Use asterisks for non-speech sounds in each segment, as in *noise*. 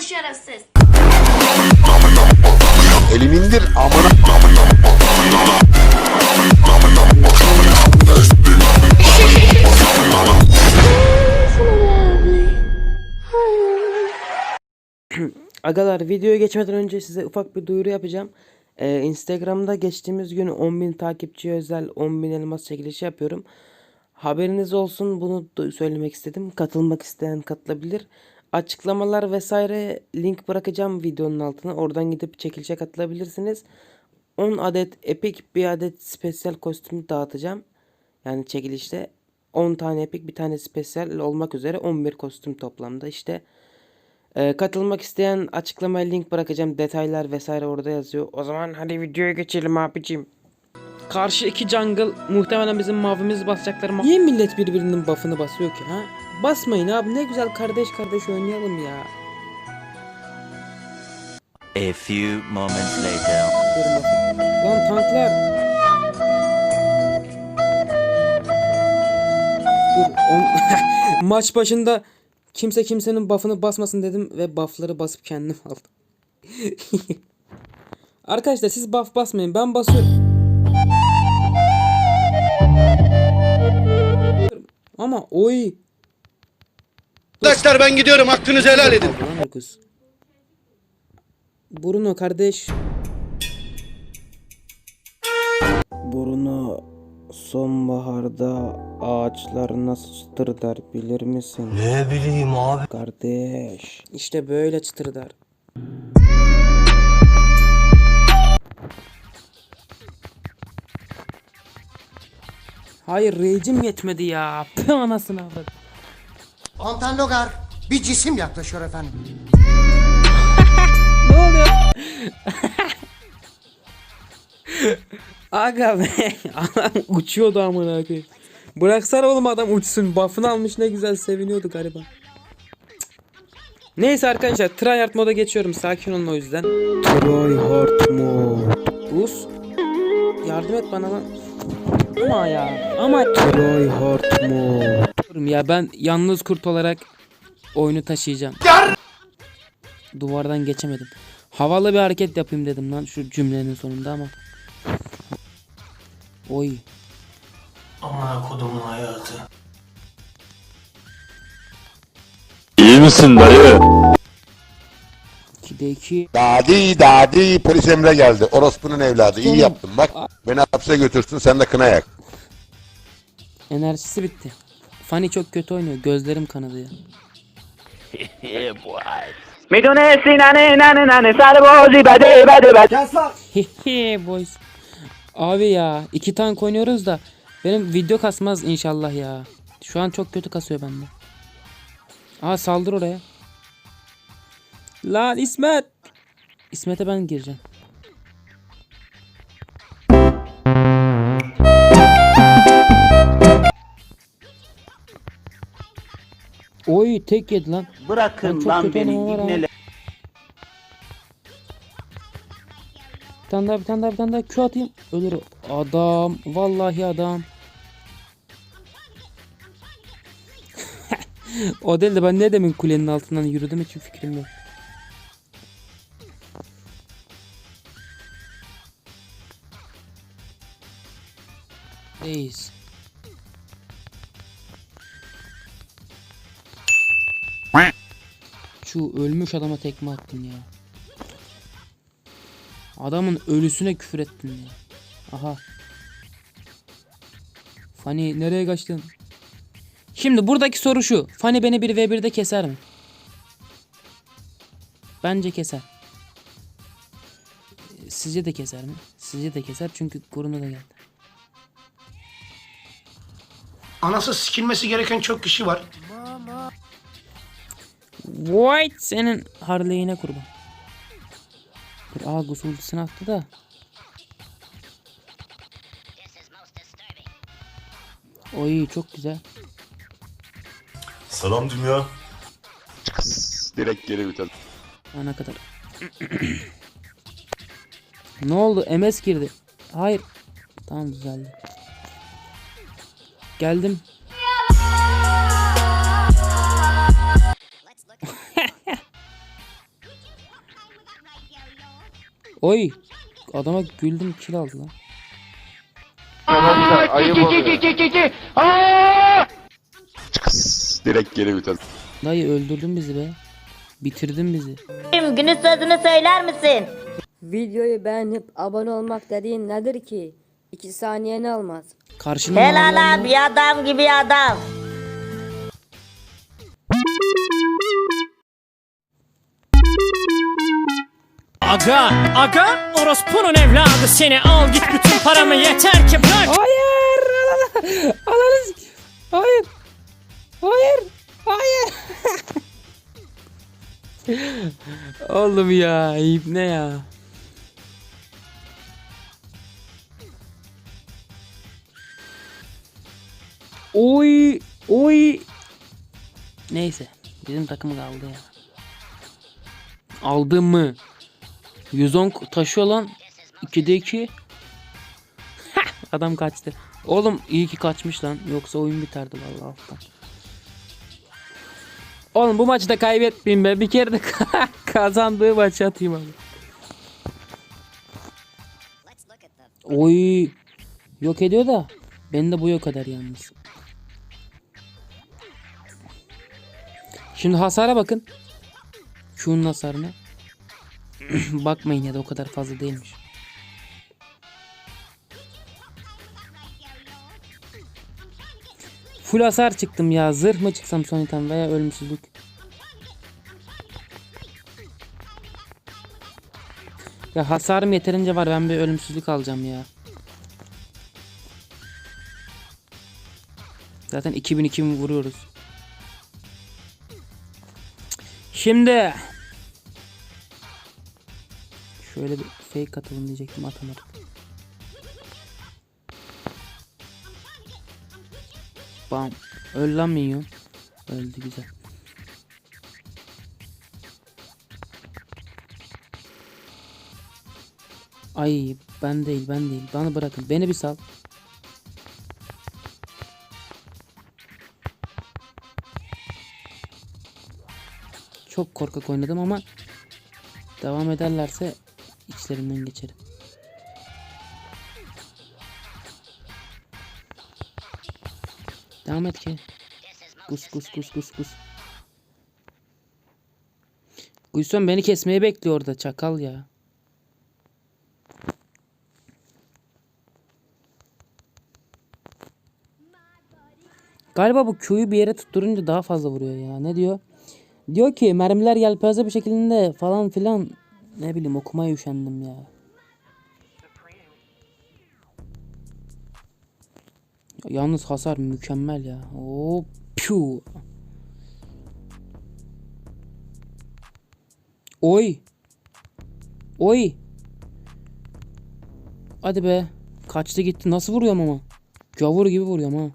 Şerefsiz. Elimi indir amına. Agalar videoya geçmeden önce size ufak bir duyuru yapacağım. Ee, Instagram'da geçtiğimiz gün 10.000 takipçiye özel 10.000 elmas çekilişi yapıyorum. Haberiniz olsun bunu söylemek istedim. Katılmak isteyen katılabilir. Açıklamalar vesaire link bırakacağım videonun altına. Oradan gidip çekilişe katılabilirsiniz. 10 adet epic bir adet spesiyel kostüm dağıtacağım. Yani çekilişte 10 tane epic bir tane spesiyel olmak üzere 11 kostüm toplamda işte. Ee, katılmak isteyen açıklamaya link bırakacağım. Detaylar vesaire orada yazıyor. O zaman hadi videoya geçelim abicim. Karşı iki jungle muhtemelen bizim mavimiz basacaklar ama Niye millet birbirinin buff'ını basıyor ki ha? Basmayın abi ne güzel kardeş kardeş oynayalım ya. A few moments later. Lan tanklar. Dur. on- *laughs* Maç başında kimse kimsenin buff'ını basmasın dedim ve buff'ları basıp kendim *laughs* aldım. Arkadaşlar siz buff basmayın ben basıyorum. Ama oy. Arkadaşlar ben gidiyorum hakkınızı helal edin. Bruno kardeş. Sonbaharda ağaçlar nasıl çıtırdar bilir misin? Ne bileyim abi. Kardeş. İşte böyle çıtırdar. Hayır rejim yetmedi ya. Pı anasını avradım. Anten Logar bir cisim yaklaşıyor efendim. *laughs* Ne oluyor? *laughs* Aga be. *laughs* Adam uçuyordu amına koyayım. Bıraksana oğlum adam uçsun. Buff'ını almış ne güzel seviniyordu galiba. Neyse arkadaşlar tryhard moda geçiyorum. Sakin olun o yüzden. Tryhard mod. Buz. Yardım et bana lan. Ama ya. Ama tryhard mod. Ya ben yalnız kurt olarak oyunu taşıyacağım. Duvardan geçemedim. Havalı bir hareket yapayım dedim lan şu cümlenin sonunda ama. Oy. Aman kodumun hayatı. İyi misin dayı? 2'de 2. Dadi dadi polis Emre geldi. Orospu'nun evladı. İyi yaptın bak. Beni hapse götürsün sen de kına yak. Enerjisi bitti. Fanny çok kötü oynuyor. Gözlerim kanadı ya. میدونستی ننه ننه ننه سر بازی بده بده بده Hehe boys. Abi ya iki tank oynuyoruz da benim video kasmaz inşallah ya. Şu an çok kötü kasıyor bende. Aa saldır oraya. Lan İsmet. İsmet'e ben gireceğim. Oy tek yedi lan. Bırakın lan kötü beni ibneler. Tane daha bir tane daha bir tane daha Q atayım. Ölür. Adam. Vallahi adam. *laughs* o değil de ben ne demin kulenin altından yürüdüm hiç fikrim yok. Reis. Şu ölmüş adama tekme attın ya. Adamın ölüsüne küfür ettin ya. Aha. Fanny nereye kaçtın? Şimdi buradaki soru şu. Fanny beni 1v1'de keser mi? Bence keser. Sizce de keser mi? Sizce de keser çünkü koruna da geldi. Anası sikilmesi gereken çok kişi var. White senin harleyine kurban. Dur aa Gus ultisini attı da. Oy çok güzel. Selam dünya. Direkt geri vites. Ana kadar. ne oldu? MS girdi. Hayır. Tamam düzeldi. Geldim. Oy. Adama güldüm kill aldı lan. Direkt geri vites. Dayı öldürdün bizi be. Bitirdin bizi. Günün sözünü söyler misin? Videoyu beğenip abone olmak dediğin nedir ki? 2 saniyeni almaz. Karşında Helal abi adam gibi adam. Aga, aga, orospunun evladı seni al git bütün paramı yeter ki bırak. Hayır. Ananı s- Hayır. Hayır. Hayır. *laughs* Oğlum ya. İp ne ya? Oy. Oy. Neyse. Bizim takım kaldı ya. Aldım mı? 110 taşıyor lan. 2'de 2. Adam kaçtı. Oğlum iyi ki kaçmış lan. Yoksa oyun biterdi vallahi alttan. Oğlum bu maçı da kaybetmeyeyim be. Bir kere de *laughs* kazandığı maçı atayım abi. Oy. Yok ediyor da. Beni de bu yok eder yalnız. Şimdi hasara bakın. Q'nun hasarına. *clears throat* Bakmayın ya da o kadar fazla değilmiş. Full hasar çıktım ya. Zırh mı çıksam son item veya ölümsüzlük. Ya hasarım yeterince var. Ben bir ölümsüzlük alacağım ya. Zaten 2000 2000 vuruyoruz. Şimdi şöyle bir fake atalım diyecektim atamadım. Bam. Öl lan minyon. Öldü güzel. Ay ben değil ben değil. Bana bırakın. Beni bir sal. Çok korkak oynadım ama devam ederlerse içlerinden geçerim. Devam et ki. Kus kus kus kus kus. Guyson beni kesmeye bekliyor orada çakal ya. Galiba bu Q'yu bir yere tutturunca daha fazla vuruyor ya. Ne diyor? Diyor ki mermiler yelpaze bir şekilde falan filan. Ne bileyim okumaya üşendim ya. Yalnız hasar mükemmel ya. Oo, piu. Oy. Oy. Hadi be. Kaçtı gitti. Nasıl vuruyorum ama? Gavur gibi vuruyorum ha.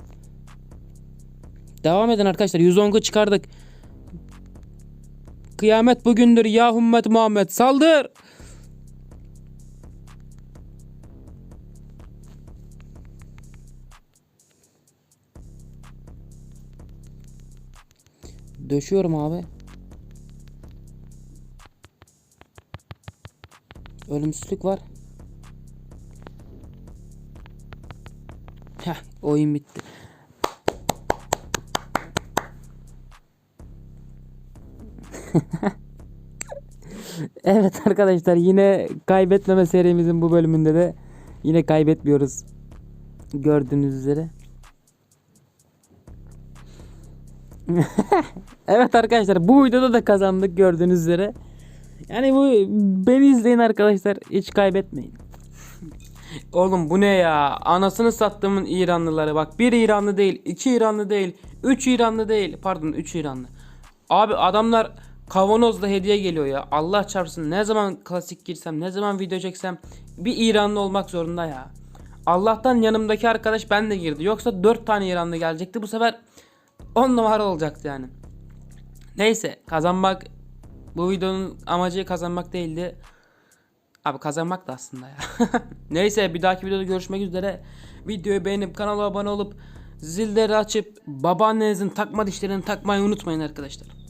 Devam edin arkadaşlar. 110'u çıkardık. Kıyamet bugündür ya ümmet Muhammed. Saldır. Döşüyorum abi. Ölümsüzlük var. Heh, oyun bitti. *laughs* evet arkadaşlar yine kaybetmeme serimizin bu bölümünde de yine kaybetmiyoruz. Gördüğünüz üzere. *laughs* evet arkadaşlar bu videoda da kazandık gördüğünüz üzere. Yani bu beni izleyin arkadaşlar hiç kaybetmeyin. *laughs* Oğlum bu ne ya? Anasını sattığımın İranlıları. Bak bir İranlı değil, iki İranlı değil, üç İranlı değil. Pardon üç İranlı. Abi adamlar kavanozla hediye geliyor ya. Allah çarpsın ne zaman klasik girsem, ne zaman video çeksem bir İranlı olmak zorunda ya. Allah'tan yanımdaki arkadaş ben de girdi. Yoksa dört tane İranlı gelecekti. Bu sefer 10 numara olacaktı yani. Neyse kazanmak bu videonun amacı kazanmak değildi. Abi kazanmak da aslında ya. *laughs* Neyse bir dahaki videoda görüşmek üzere. Videoyu beğenip kanala abone olup Zilleri açıp babaannenizin takma dişlerini takmayı unutmayın arkadaşlar.